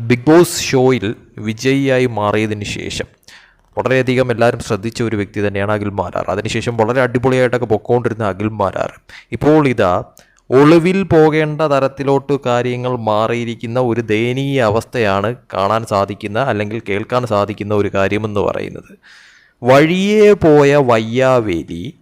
Big boss ഷോയിൽ വിജയിയായി മാറിയതിന് ശേഷം വളരെയധികം എല്ലാവരും ശ്രദ്ധിച്ച ഒരു വ്യക്തി തന്നെയാണ് അഖിൽ മാരാർ. അതിനുശേഷം വളരെ അടിപൊളിയായിട്ടൊക്കെ പൊക്കോണ്ടിരുന്ന അഖിൽ മാരാർ. ഇപ്പോൾ ഇതാ ഒളിവിൽ പോകേണ്ട തരത്തിലോട്ട് കാര്യങ്ങൾ മാറിയിരിക്കുന്ന ഒരു ദയനീയ അവസ്ഥയാണ് കാണാൻ സാധിക്കുന്ന അല്ലെങ്കിൽ കേൾക്കാൻ സാധിക്കുന്ന ഒരു കാര്യമെന്ന് പറയുന്നത്. വഴിയേ പോയ വയ്യാവേലി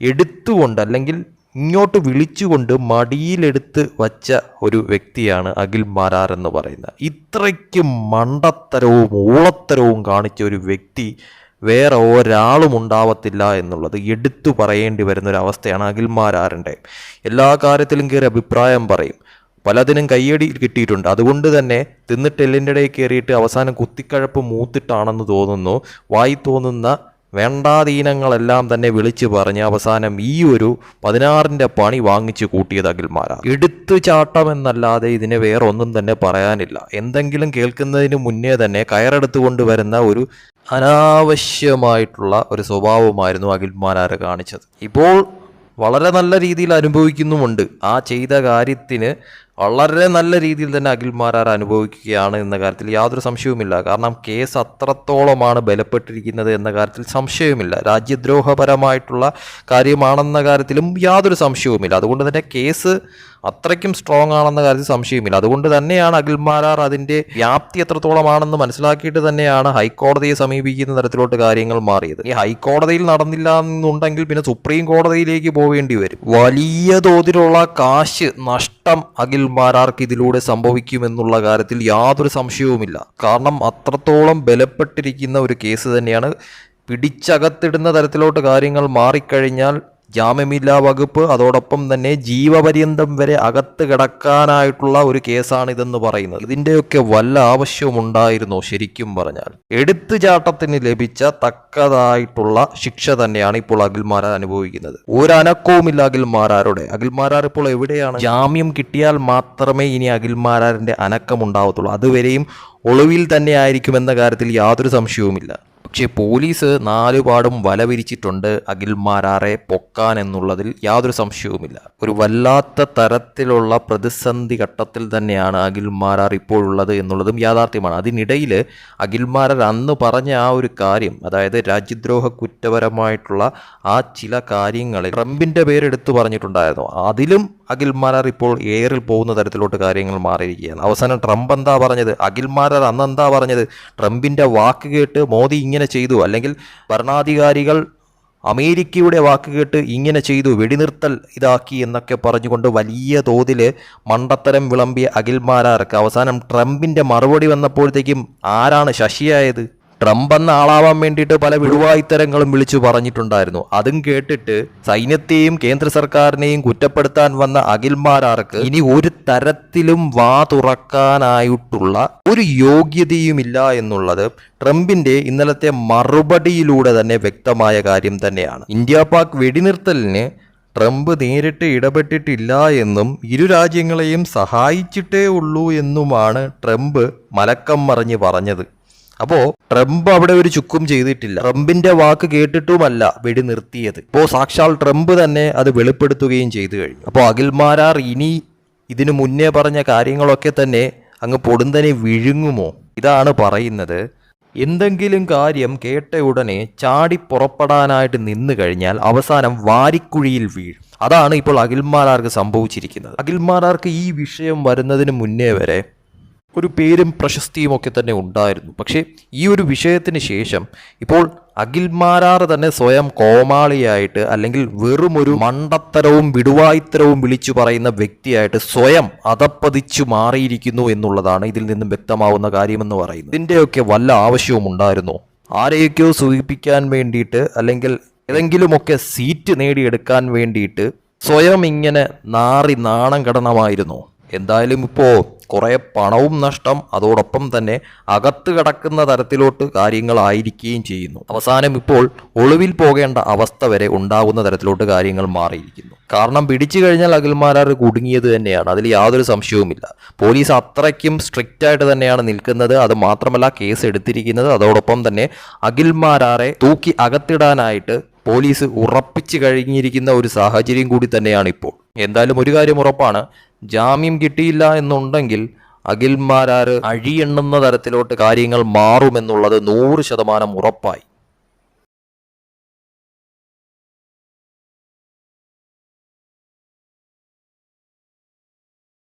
എടുത്തുകൊണ്ട് അല്ലെങ്കിൽ ഇങ്ങോട്ട് വിളിച്ചുകൊണ്ട് മടിയിലെടുത്ത് വച്ച ഒരു വ്യക്തിയാണ് അഖിൽ മാരാർ എന്ന് പറയുന്നത്. ഇത്രയ്ക്ക് മണ്ടത്തരവും ഊളത്തരവും കാണിച്ച ഒരു വ്യക്തി വേറെ ഒരാളും ഉണ്ടാവത്തില്ല എന്നുള്ളത് എടുത്തു പറയേണ്ടി വരുന്ന ഒരു അവസ്ഥയാണ് അഖിൽ മാരാറിന്റെ. എല്ലാ കാര്യത്തിലും കയറി അഭിപ്രായം പറയും. പലതിനും കയ്യടി കിട്ടിയിട്ടുണ്ട്. അതുകൊണ്ട് തന്നെ തിന്നിട്ട് എല്ലിന്റെ ഇടയിൽ കയറിയിട്ട് അവസാനം കുത്തിക്കഴപ്പ് മൂത്തിട്ടാണെന്ന് തോന്നുന്നു. വായി തോന്നുന്ന വേണ്ടാധീനങ്ങളെല്ലാം തന്നെ വിളിച്ചു പറഞ്ഞ് അവസാനം ഈ ഒരു പതിനാറിന്റെ പണി വാങ്ങിച്ചു കൂട്ടിയത് അഖിൽമാരാ എടുത്തു ചാട്ടം എന്നല്ലാതെ ഇതിനെ വേറെ ഒന്നും തന്നെ പറയാനില്ല. എന്തെങ്കിലും കേൾക്കുന്നതിന് മുന്നേ തന്നെ കയറെടുത്തു കൊണ്ടുവരുന്ന ഒരു അനാവശ്യമായിട്ടുള്ള ഒരു സ്വഭാവമായിരുന്നു അഖിൽമാരാറ് കാണിച്ചത്. ഇപ്പോൾ വളരെ നല്ല രീതിയിൽ അനുഭവിക്കുന്നുമുണ്ട്. ആ ചെയ്ത കാര്യത്തിന് വളരെ നല്ല രീതിയിൽ തന്നെ അഖിൽമാരാർ അനുഭവിക്കുകയാണ് എന്ന കാര്യത്തിൽ യാതൊരു സംശയവുമില്ല. കാരണം കേസ് അത്രത്തോളമാണ് ബലപ്പെട്ടിരിക്കുന്നത് എന്ന കാര്യത്തിൽ സംശയവുമില്ല. രാജ്യദ്രോഹപരമായിട്ടുള്ള കാര്യമാണെന്ന കാര്യത്തിലും യാതൊരു സംശയവുമില്ല. അതുകൊണ്ട് തന്നെ കേസ് അത്രയ്ക്കും സ്ട്രോങ് ആണെന്ന കാര്യത്തിൽ സംശയമില്ല. അതുകൊണ്ട് തന്നെയാണ് അഖിൽമാരാർ അതിന്റെ വ്യാപ്തി എത്രത്തോളമാണെന്ന് മനസ്സിലാക്കിയിട്ട് തന്നെയാണ് ഹൈക്കോടതിയെ സമീപിക്കുന്ന തരത്തിലോട്ട് കാര്യങ്ങൾ മാറിയത്. ഈ ഹൈക്കോടതിയിൽ നടന്നില്ല എന്നുണ്ടെങ്കിൽ പിന്നെ സുപ്രീം കോടതിയിലേക്ക് പോവേണ്ടി വരും. വലിയ തോതിലുള്ള കാശ് നഷ്ടം അഖിൽമാരാർക്ക് ഇതിലൂടെ സംഭവിക്കുമെന്നുള്ള കാര്യത്തിൽ യാതൊരു സംശയവുമില്ല. കാരണം അത്രത്തോളം ബലപ്പെട്ടിരിക്കുന്ന ഒരു കേസ് തന്നെയാണ് പിടിച്ചകത്തിടുന്ന തരത്തിലോട്ട് കാര്യങ്ങൾ മാറിക്കഴിഞ്ഞാൽ ജാമ്യമില്ലാ വകുപ്പ് അതോടൊപ്പം തന്നെ ജീവപര്യന്തം വരെ അകത്ത് കിടക്കാനായിട്ടുള്ള ഒരു കേസാണിതെന്ന് പറയുന്നത്. ഇതിന്റെയൊക്കെ വല്ല ആവശ്യവും ഉണ്ടായിരുന്നോ ശരിക്കും പറഞ്ഞാൽ? എടുത്തുചാട്ടത്തിന് ലഭിച്ച തക്കതായിട്ടുള്ള ശിക്ഷ തന്നെയാണ് ഇപ്പോൾ അഖിൽമാരാർ അനുഭവിക്കുന്നത്. ഒരനക്കവുമില്ല അഖിൽമാരാരുടെ. അഖിൽമാരാർ ഇപ്പോൾ എവിടെയാണ്? ജാമ്യം കിട്ടിയാൽ മാത്രമേ ഇനി അഖിൽമാരാറിന്റെ അനക്കം ഉണ്ടാവത്തുള്ളൂ അതുവരെയും ഒളിവിൽ തന്നെ ആയിരിക്കുമെന്ന കാര്യത്തിൽ യാതൊരു സംശയവുമില്ല. പക്ഷേ പോലീസ് നാലുപാടും വല വിരിച്ചിട്ടുണ്ട് അഖിൽമാരാറെ പൊക്കാൻ എന്നുള്ളതിൽ യാതൊരു സംശയവുമില്ല. ഒരു വല്ലാത്ത തരത്തിലുള്ള പ്രതിസന്ധി ഘട്ടത്തിൽ തന്നെയാണ് അഖിൽമാരാർ ഇപ്പോഴുള്ളത് എന്നുള്ളതും യാഥാർത്ഥ്യമാണ്. അതിനിടയിൽ അഖിൽമാരാർ അന്ന് പറഞ്ഞ ആ ഒരു കാര്യം അതായത് രാജ്യദ്രോഹ കുറ്റപരമായിട്ടുള്ള ആ ചില കാര്യങ്ങളിൽ ട്രംപിന്റെ പേരെടുത്ത് പറഞ്ഞിട്ടുണ്ടായിരുന്നു. അതിലും അഖിൽമാരാർ ഇപ്പോൾ എയറിൽ പോകുന്ന തരത്തിലോട്ട് കാര്യങ്ങൾ മാറിയിരിക്കുകയാണ്. അവസാനം ട്രംപ് എന്താ പറഞ്ഞത്? അഖിൽമാരാർ അന്ന് എന്താ പറഞ്ഞത്? ട്രംപിന്റെ വാക്ക് കേട്ട് മോദി ഇങ്ങനെ ചെയ്തു. അല്ലെങ്കിൽ ഭരണാധികാരികൾ അമേരിക്കയുടെ വാക്ക് കേട്ട് ഇങ്ങനെ ചെയ്തു വെടിനിർത്തൽ ഇതാക്കി എന്നൊക്കെ പറഞ്ഞുകൊണ്ട് വലിയ തോതിൽ മണ്ടത്തരം വിളമ്പിയ അഖിൽ മാരാർക്ക് അവസാനം ട്രംപിന്റെ മറുപടി വന്നപ്പോഴത്തേക്കും ആരാണ് ശശിയായത്? ട്രംപ് എന്ന ആളാവാൻ വേണ്ടിയിട്ട് പല വിടുവായിത്തരങ്ങളും വിളിച്ചു പറഞ്ഞിട്ടുണ്ടായിരുന്നു. അതും കേട്ടിട്ട് സൈന്യത്തെയും കേന്ദ്ര സർക്കാരിനെയും കുറ്റപ്പെടുത്താൻ വന്ന അഖിൽമാരാർക്ക് ഇനി ഒരു തരത്തിലും വാ തുറക്കാനായിട്ടുള്ള ഒരു യോഗ്യതയുമില്ല എന്നുള്ളത് ട്രംപിന്റെ ഇന്നലത്തെ മറുപടിയിലൂടെ തന്നെ വ്യക്തമായ കാര്യം തന്നെയാണ്. ഇന്ത്യ പാക് വെടിനിർത്തലിന് ട്രംപ് നേരിട്ട് ഇടപെട്ടിട്ടില്ല എന്നും ഇരു രാജ്യങ്ങളെയും സഹായിച്ചിട്ടേ ഉള്ളൂ എന്നുമാണ് ട്രംപ് മലക്കം മറിഞ്ഞ് പറഞ്ഞത്. അപ്പോൾ ട്രംപ് അവിടെ ഒരു ചുക്കും ചെയ്തിട്ടില്ല. ട്രംപിന്റെ വാക്ക് കേട്ടിട്ടുമല്ല വെടി നിർത്തിയത് ഇപ്പോൾ സാക്ഷാൽ ട്രംപ് തന്നെ അത് വെളിപ്പെടുത്തുകയും ചെയ്തു കഴിഞ്ഞു. അപ്പോൾ അഖിൽമാരാർ ഇനി ഇതിനു മുന്നേ പറഞ്ഞ കാര്യങ്ങളൊക്കെ തന്നെ അങ്ങ് പൊടുന്തനെ വിഴുങ്ങുമോ? ഇതാണ് പറയുന്നത്. എന്തെങ്കിലും കാര്യം കേട്ട ഉടനെ ചാടി പുറപ്പെടാനായിട്ട് നിന്നു കഴിഞ്ഞാൽ അവസാനം വാരിക്കുഴിയിൽ വീഴും. അതാണ് ഇപ്പോൾ അഖിൽമാരാർക്ക് സംഭവിച്ചിരിക്കുന്നത്. അഖിൽമാരാർക്ക് ഈ വിഷയം വരുന്നതിന് മുന്നേ വരെ ഒരു പേരും പ്രശസ്തിയും ഒക്കെ തന്നെ ഉണ്ടായിരുന്നു. പക്ഷേ ഈ ഒരു വിഷയത്തിന് ശേഷം ഇപ്പോൾ അഖിൽമാരാർ തന്നെ സ്വയം കോമാളിയായിട്ട് അല്ലെങ്കിൽ വെറും ഒരു മണ്ടത്തരവും വിടുവായിത്തരവും വിളിച്ചു പറയുന്ന വ്യക്തിയായിട്ട് സ്വയം അതപ്പതിച്ചു മാറിയിരിക്കുന്നു എന്നുള്ളതാണ് ഇതിൽ നിന്നും വ്യക്തമാവുന്ന കാര്യമെന്ന് പറയുന്നത്. ഇതിന്റെയൊക്കെ വല്ല ആവശ്യവും ഉണ്ടായിരുന്നു? ആരെയൊക്കെയോ സൂചിപ്പിക്കാൻ വേണ്ടിയിട്ട് അല്ലെങ്കിൽ ഏതെങ്കിലുമൊക്കെ സീറ്റ് നേടിയെടുക്കാൻ വേണ്ടിയിട്ട് സ്വയം ഇങ്ങനെ നാറി നാണം കടണമായിരുന്നു? എന്തായാലും ഇപ്പോൾ കുറേ പണവും നഷ്ടം അതോടൊപ്പം തന്നെ അകത്ത് കിടക്കുന്ന തരത്തിലോട്ട് കാര്യങ്ങളായിരിക്കുകയും ചെയ്യുന്നു. അവസാനം ഇപ്പോൾ ഒളിവിൽ പോകേണ്ട അവസ്ഥ വരെ ഉണ്ടാകുന്ന തരത്തിലോട്ട് കാര്യങ്ങൾ മാറിയിരിക്കുന്നു. കാരണം പിടിച്ചു കഴിഞ്ഞാൽ അഖിൽമാരാർ കുടുങ്ങിയത് തന്നെയാണ്. അതിൽ യാതൊരു സംശയവുമില്ല. പോലീസ് അത്രയ്ക്കും സ്ട്രിക്റ്റ് ആയിട്ട് തന്നെയാണ് നിൽക്കുന്നത്. അത് മാത്രമല്ല കേസ് എടുത്തിരിക്കുന്നത്. അതോടൊപ്പം തന്നെ അഖിൽമാരാറെ തൂക്കി അകത്തിടാനായിട്ട് പോലീസ് ഉറപ്പിച്ചു കഴിഞ്ഞിരിക്കുന്ന ഒരു സാഹചര്യം കൂടി തന്നെയാണ് ഇപ്പോൾ. എന്തായാലും ഒരു കാര്യം ഉറപ്പാണ്. ജാമ്യം കിട്ടിയില്ല എന്നുണ്ടെങ്കിൽ അഖിൽമാരാർ അഴിയെണ്ണുന്ന തരത്തിലോട്ട് കാര്യങ്ങൾ മാറുമെന്നുള്ളത് നൂറ് ശതമാനം ഉറപ്പായി.